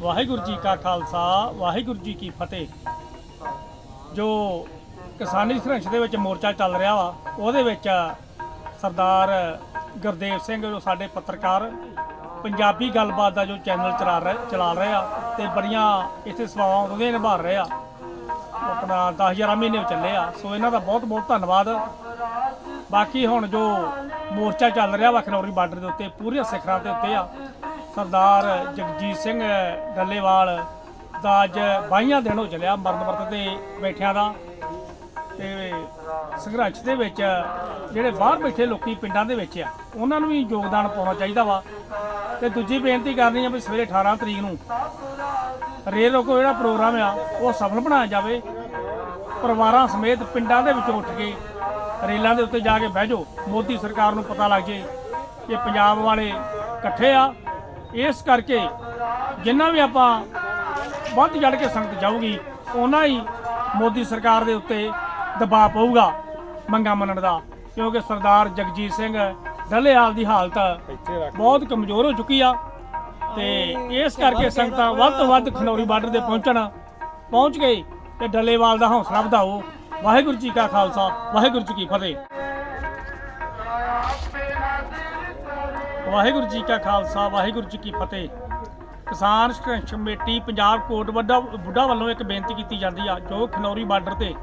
ਵਾਹਿਗੁਰੂ ਜੀ ਕਾ ਖਾਲਸਾ, ਵਾਹਿਗੁਰੂ ਜੀ ਕੀ ਫਤਿਹ। ਜੋ ਕਿਸਾਨੀ ਸੰਘਰਸ਼ ਦੇ ਵਿੱਚ ਮੋਰਚਾ ਚੱਲ ਰਿਹਾ ਵਾ, ਉਹਦੇ ਵਿੱਚ ਸਰਦਾਰ ਗੁਰਦੇਵ ਸਿੰਘ, ਜੋ ਸਾਡੇ ਪੱਤਰਕਾਰ, ਪੰਜਾਬੀ ਗੱਲਬਾਤ ਦਾ ਜੋ ਚੈਨਲ ਚਲਾ ਰਹੇ ਚਲਾ ਰਹੇ ਆ ਤੇ ਬੜੀਆਂ ਇੱਥੇ ਸੇਵਾਵਾਂ ਉਹਦੇ ਨਿਭਾ ਰਹੇ ਆ। ਆਪਣਾ 10000 ਮਹੀਨੇ ਚੱਲੇ ਆ। ਸੋ ਇਹਨਾਂ ਦਾ ਬਹੁਤ ਬਹੁਤ ਧੰਨਵਾਦ। ਬਾਕੀ ਹੁਣ ਜੋ ਮੋਰਚਾ ਚੱਲ ਰਿਹਾ ਵਾ, ਖਨੌਰੀ ਬਾਰਡਰ ਦੇ ਉੱਤੇ, ਪੂਰੀਆਂ ਸਿਖਰਾਂ ਦੇ ਉੱਤੇ ਆ। ਸਰਦਾਰ ਜਗਜੀਤ ਸਿੰਘ ਡੱਲੇਵਾਲ ਦਾ ਅੱਜ 22 ਦਿਨ ਹੋ ਚੱਲਿਆ ਮਰਨ ਵਰਤ ਤੇ ਬੈਠਿਆਂ ਦਾ। ਤੇ ਸੰਘਰਸ਼ ਦੇ ਵਿੱਚ ਜਿਹੜੇ ਬਾਹਰ ਬੈਠੇ ਲੋਕੀ ਪਿੰਡਾਂ ਦੇ ਵਿੱਚ ਆ, ਉਹਨਾਂ ਨੂੰ ਵੀ ਯੋਗਦਾਨ ਪਾਉਣਾ ਚਾਹੀਦਾ ਵਾ। ਤੇ ਦੂਜੀ ਬੇਨਤੀ ਕਰਨੀ ਆ ਵੀ ਸਵੇਰੇ 18 ਤਰੀਕ ਨੂੰ ਰੇਲ ਰੋਕੋ ਜਿਹੜਾ ਪ੍ਰੋਗਰਾਮ ਆ, ਉਹ ਸਫਲ ਬਣਾਇਆ ਜਾਵੇ। ਪਰਿਵਾਰਾਂ ਸਮੇਤ ਪਿੰਡਾਂ ਦੇ ਵਿੱਚੋਂ ਉੱਠ ਕੇ ਰੇਲਾਂ ਦੇ ਉੱਤੇ ਜਾ ਕੇ ਬਹਿ ਜਾਓ। ਮੋਦੀ ਸਰਕਾਰ ਨੂੰ ਪਤਾ ਲੱਗ ਜੇ ਕਿ ਪੰਜਾਬ ਵਾਲੇ ਇਕੱਠੇ ਆ ਇਸ ਕਰਕੇ ਜਿੰਨਾ ਵੀ ਆਪਾਂ ਵੱਧ ਜੜ ਕੇ ਸੰਗਤ ਜਾਊਗੀ ਉਹਨਾਂ ਹੀ ਮੋਦੀ ਸਰਕਾਰ ਦੇ ਉੱਤੇ ਦਬਾਅ ਪਊਗਾ ਮੰਗਾ ਮੰਨਣ ਦਾ। ਕਿਉਂਕਿ ਸਰਦਾਰ ਜਗਜੀਤ ਸਿੰਘ ਡੱਲੇਵਾਲ ਦੀ ਹਾਲਤ ਬਹੁਤ ਕਮਜ਼ੋਰ ਹੋ ਚੁੱਕੀ ਆ ਤੇ ਇਸ ਕਰਕੇ ਸੰਗਤਾਂ ਵੱਧ ਤੋਂ ਵੱਧ ਖਨੌਰੀ ਬਾਰਡਰ ਤੇ ਪਹੁੰਚਣ। ਪਹੁੰਚ ਗਏ ਤੇ ਡੱਲੇਵਾਲ ਦਾ ਹੌਸਲਾ ਵਧਾਓ। ਵਾਹਿਗੁਰੂ ਜੀ ਕਾ ਖਾਲਸਾ ਵਾਹਿਗੁਰੂ ਜੀ ਕੀ ਫਤਿਹ। ਵਾਹਿਗੁਰੂ ਜੀ ਕਾ ਖਾਲਸਾ, ਵਾਹਿਗੁਰੂ ਜੀ ਕੀ ਫਤਿਹ। ਕਿਸਾਨ ਸੰਘਰਸ਼ ਕਮੇਟੀ ਪੰਜਾਬ ਕੋਟ ਵੱਡਾ, ਬੁੱਢਾ ਵੱਲੋਂ ਇੱਕ ਬੇਨਤੀ ਕੀਤੀ ਜਾਂਦੀ ਆ, ਜੋ ਖਨੌਰੀ ਬਾਰਡਰ ਤੇ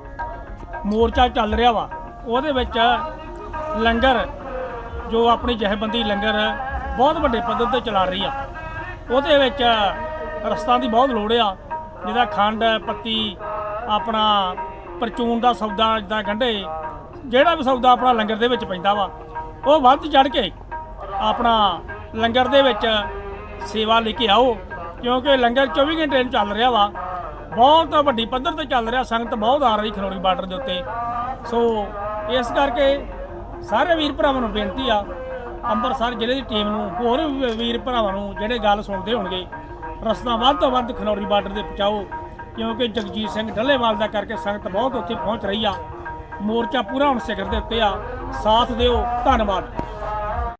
ਮੋਰਚਾ ਚੱਲ ਰਿਹਾ ਵਾ, ਉਹਦੇ ਵਿੱਚ ਲੰਗਰ, ਜੋ ਆਪਣੀ ਜਥੇਬੰਦੀ ਲੰਗਰ ਬਹੁਤ ਵੱਡੇ ਪੱਧਰ ਤੇ ਚਲਾ ਰਹੀ ਆ। ਉਹਦੇ ਵਿੱਚ ਰਸਤਾ ਦੀ ਬਹੁਤ ਲੋੜ ਆ ਜਿਹਦਾ ਖੰਡ, ਪੱਤੀ, ਆਪਣਾ ਪਰਚੂਨ ਦਾ ਸੌਦਾ ਜਿੱਦਾਂ ਗੰਢੇ, ਜਿਹੜਾ ਵੀ ਸੌਦਾ ਆਪਣਾ ਲੰਗਰ ਦੇ ਵਿੱਚ ਪੈਂਦਾ ਵਾ, ਉਹ ਵੱਧ ਚੜ ਕੇ ਆਪਣਾ ਲੰਗਰ ਦੇ ਵਿੱਚ ਸੇਵਾ ਲੈ ਕੇ ਆਓ, ਕਿਉਂਕਿ ਲੰਗਰ 24 ਘੰਟੇ ਨੂੰ ਚੱਲ ਰਿਹਾ ਵਾ। ਬਹੁਤ ਵੱਡੀ ਪੱਧਰ ਤੇ ਚੱਲ ਰਿਹਾ, ਸੰਗਤ ਬਹੁਤ ਆ ਰਹੀ ਖਰੋੜੀ ਬਾਰਡਰ ਦੇ ਉੱਤੇ। ਸੋ ਇਸ ਕਰਕੇ ਸਾਰੇ ਵੀਰ ਭਰਾਵਾਂ ਨੂੰ ਬੇਨਤੀ ਆ, ਅੰਮ੍ਰਿਤਸਰ ਜ਼ਿਲ੍ਹੇ ਦੀ ਟੀਮ ਨੂੰ, ਹੋਰ ਵੀਰ ਭਰਾਵਾਂ ਨੂੰ ਜਿਹੜੇ ਗੱਲ ਸੁਣਦੇ ਹੋਣਗੇ, ਰਸਤਾ ਵੱਧ ਤੋਂ ਵੱਧ ਖਨੌਰੀ ਬਾਰਡਰ ਦੇ ਪਹੁੰਚਾਓ, ਕਿਉਂਕਿ ਜਗਜੀਤ ਸਿੰਘ ਢੱਲੇਵਾਲ ਦਾ ਕਰਕੇ ਸੰਗਤ ਬਹੁਤ ਉੱਥੇ ਪਹੁੰਚ ਰਹੀ ਆ। ਮੋਰਚਾ ਪੂਰਾ ਹੁਣ ਸਿਖਰ ਦੇ ਉੱਤੇ ਆ। ਸਾਥ ਦਿਓ, ਧੰਨਵਾਦ।